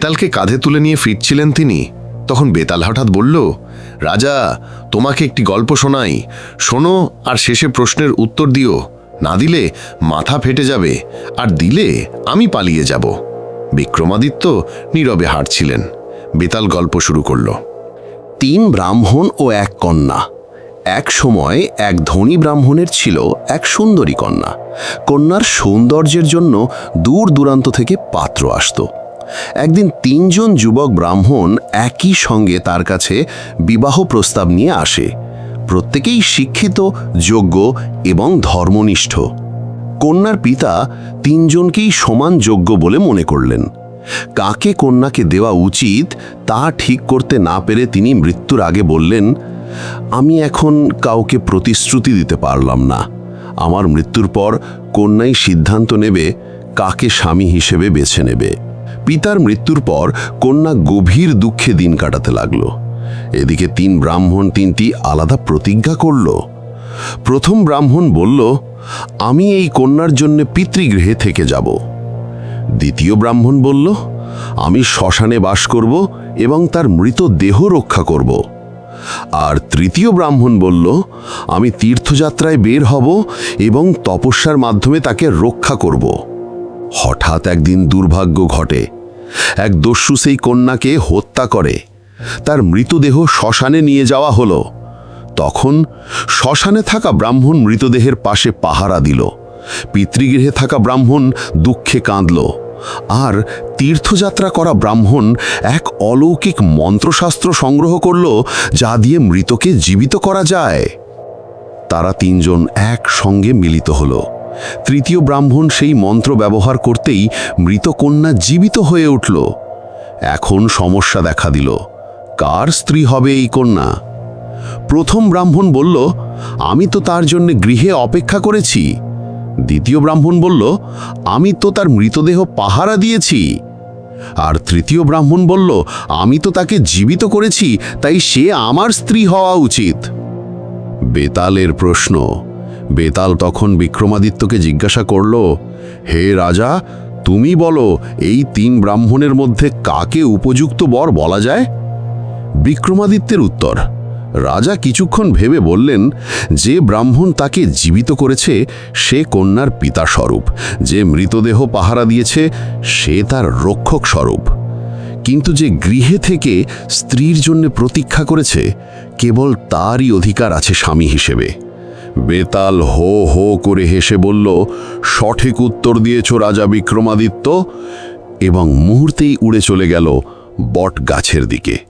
বেতালকে কাঁধে তুলে নিয়ে ফিরছিলেন তিনি, তখন বেতাল হঠাৎ বলল, রাজা, তোমাকে একটি গল্প শোনাই। শোনো আর শেষে প্রশ্নের উত্তর দিও। না দিলে মাথা ফেটে যাবে, আর দিলে আমি পালিয়ে যাব। বিক্রমাদিত্য নীরবে হাঁটছিলেন। বেতাল গল্প শুরু করল, তিন ব্রাহ্মণ ও এক কন্যা। এক সময় এক ধনী ব্রাহ্মণের ছিল এক সুন্দরী কন্যা। কন্যার সৌন্দর্যের জন্য দূর দূরান্ত থেকে পাত্র আসতো। একদিন তিনজন যুবক ব্রাহ্মণ একই সঙ্গে তার কাছে বিবাহ প্রস্তাব নিয়ে আসে। প্রত্যেকেই শিক্ষিত, যোগ্য এবং ধর্মনিষ্ঠ। কন্যার পিতা তিনজনকেই সমান যোগ্য বলে মনে করলেন। কাকে কন্যাকে দেওয়া উচিত তা ঠিক করতে না পেরে তিনি মৃত্যুর আগে বললেন, আমি এখন কাউকে প্রতিশ্রুতি দিতে পারলাম না। আমার মৃত্যুর পর কন্যাই সিদ্ধান্ত নেবে কাকে স্বামী হিসেবে বেছে নেবে। পিতার মৃত্যুর পর কন্যা গভীর দুঃখে দিন কাটাতে লাগল। এদিকে তিন ব্রাহ্মণ তিনটি আলাদা প্রতিজ্ঞা করল। প্রথম ব্রাহ্মণ বলল, আমি এই কন্যার জন্য পিতৃগৃহে থেকে যাব। দ্বিতীয় ব্রাহ্মণ বলল, আমি শ্মশানে বাস করব এবং তার মৃত দেহ রক্ষা করব। আর তৃতীয় ব্রাহ্মণ বলল, আমি তীর্থযাত্রায় বের হব এবং তপস্যার মাধ্যমে তাকে রক্ষা করব। হঠাৎ একদিন দুর্ভাগ্য ঘটে। এক দস্যু সেই কন্যাকে হত্যা করে। তার মৃতদেহ শ্মশানে নিয়ে যাওয়া হলো। তখন শ্মশানে থাকা ব্রাহ্মণ মৃতদেহের পাশে পাহারা দিল। পিতৃগৃহে থাকা ব্রাহ্মণ দুঃখে কাঁদল। আর তীর্থযাত্রা করা ব্রাহ্মণ এক অলৌকিক মন্ত্রশাস্ত্র সংগ্রহ করল, যা দিয়ে মৃতকে জীবিত করা যায়। তারা তিনজন একসঙ্গে মিলিত হল। তৃতীয় ব্রাহ্মণ সেই মন্ত্র ব্যবহার করতেই মৃত কন্যা জীবিত হয়ে উঠল। এখন সমস্যা দেখা দিল। কার স্ত্রী হবে এই কন্যা? প্রথম ব্রাহ্মণ বলল, আমি তো তার জন্য গৃহে অপেক্ষা করেছি। দ্বিতীয় ব্রাহ্মণ বলল, আমি তো তার মৃতদেহ পাহারা দিয়েছি। আর তৃতীয় ব্রাহ্মণ বলল, আমি তো তাকে জীবিত করেছি, তাই সে আমার স্ত্রী হওয়া উচিত। বেতালের প্রশ্ন। বেতাল তখন বিক্রমাদিত্যকে জিজ্ঞাসা করল, হে রাজা, তুমি বলো, এই তিন ব্রাহ্মণের মধ্যে কাকে উপযুক্ত বর বলা যায়? বিক্রমাদিত্যের উত্তর, রাজা কিছুক্ষণ ভেবে বললেন, যে ব্রাহ্মণ তাকে জীবিত করেছে, সে কন্যার পিতা স্বরূপ যে মৃতদেহ পাহারা দিয়েছে, সে তার রক্ষক স্বরূপ। কিন্তু যে গৃহে থেকে স্ত্রীর জন্য প্রতীক্ষা করেছে, কেবল তারই অধিকার আছে স্বামী হিসেবে। বেতাল হো হো করে হেসে বলল, সঠিক উত্তর দিয়েছ রাজা বিক্রমাদিত্য। এবং মুহূর্তেই উড়ে চলে গেল বট গাছের দিকে।